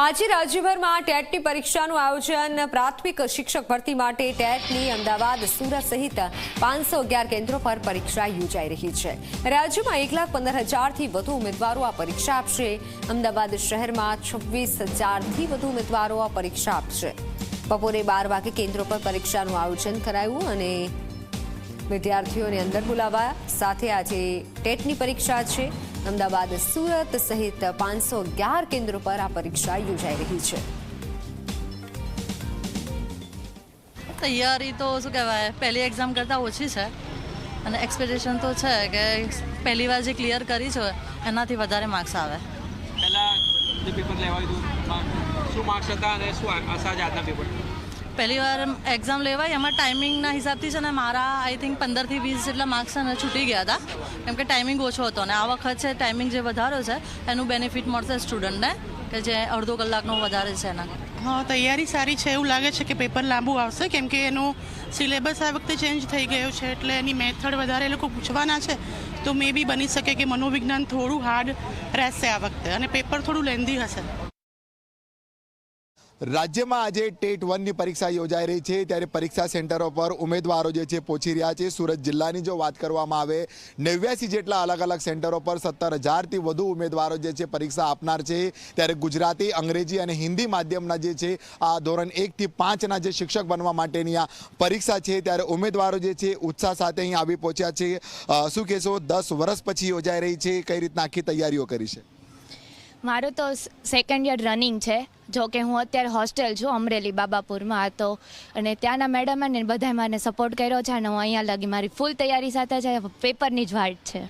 આજે રાજ્યભરમાં ટેટની પરીક્ષાનું આયોજન પ્રાથમિક શિક્ષક ભરતી માટે ટેટની અમદાવાદ સુરત સહિત પાંચસો કેન્દ્રો પર પરીક્ષા યોજાઈ રહી છે. રાજ્યમાં એક લાખ પંદર હજારથી વધુ ઉમેદવારો આ પરીક્ષા આપશે. અમદાવાદ શહેરમાં છવ્વીસ હજારથી વધુ ઉમેદવારો આ પરીક્ષા આપશે. બપોરે બાર વાગે કેન્દ્રો પર પરીક્ષાનું આયોજન કરાયું અને વિદ્યાર્થીઓને અંદર બોલાવવા સાથે આજે ટેટની પરીક્ષા છે. અમદાવાદ સુરત સહિત પાંચસો અગિયાર કેન્દ્રો પર આ પરીક્ષા યોજાઈ રહી છે. તૈયારી તો શું કહેવાય પહેલી એક્ઝામ કરતાં ઓછી છે. અને એક્સપેક્ટેશન તો છે કે પહેલી વાર જે ક્લિયર કરી છે એનાથી વધારે માર્ક્સ આવે. પહેલા જે પેપર લેવાયું હતું શું માર્ક્સ હતા અને શું આશા આજના પેપર પહેલી વાર એક્ઝામ લેવાય, એમાં ટાઈમિંગના હિસાબથી છે ને મારા આઈ થિંક પંદરથી વીસ જેટલા માર્ક્સ છે ને છૂટી ગયા હતા. કેમ કે ટાઈમિંગ ઓછો હતો અને આ વખત છે ટાઈમિંગ જે વધારો છે, એનું બેનિફિટ મળશે સ્ટુડન્ટને કે જે અડધો કલાકનો વધારે છે એના. હા, તૈયારી સારી છે, એવું લાગે છે કે પેપર લાંબુ આવશે, કેમ કે એનું સિલેબસ આ વખતે ચેન્જ થઈ ગયો છે, એટલે એની મેથડ વધારે એ લોકો પૂછવાના છે. તો મે બી બની શકે કે મનોવિજ્ઞાન થોડું હાર્ડ રહેશે આ વખતે, અને પેપર થોડું લેન્ધી હશે. રાજ્યમાં આજે ટેટ વનની પરીક્ષા યોજાઈ રહી છે. ત્યારે પરીક્ષા સેન્ટરો પર ઉમેદવારો જે છે પહોંચી રહ્યા છે. સુરત જિલ્લાની જો વાત કરવામાં આવે, નેવ્યાસી જેટલા અલગ અલગ સેન્ટરો પર સત્તર હજારથી વધુ ઉમેદવારો જે છે પરીક્ષા આપનાર છે. ત્યારે ગુજરાતી, અંગ્રેજી અને હિન્દી માધ્યમના જે છે, આ ધોરણ એકથી પાંચના જે શિક્ષક બનવા માટેની આ પરીક્ષા છે. ત્યારે ઉમેદવારો જે છે ઉત્સાહ સાથે અહીં આવી પહોંચ્યા છે. શું કહેશો? દસ વર્ષ પછી યોજાઈ રહી છે. કઈ રીતના આખી તૈયારીઓ કરી છે? મારું તો સેકન્ડ યર રનિંગ છે. જો કે હું અત્યારે હોસ્ટેલ છું, અમરેલી બાબાપુરમાં તો અને ત્યાંના મેડમ અને બધાએ મને સપોર્ટ કર્યો છે અને હું અહીંયા લગી મારી ફૂલ તૈયારી સાથે છે પેપરની જ વાટ છે.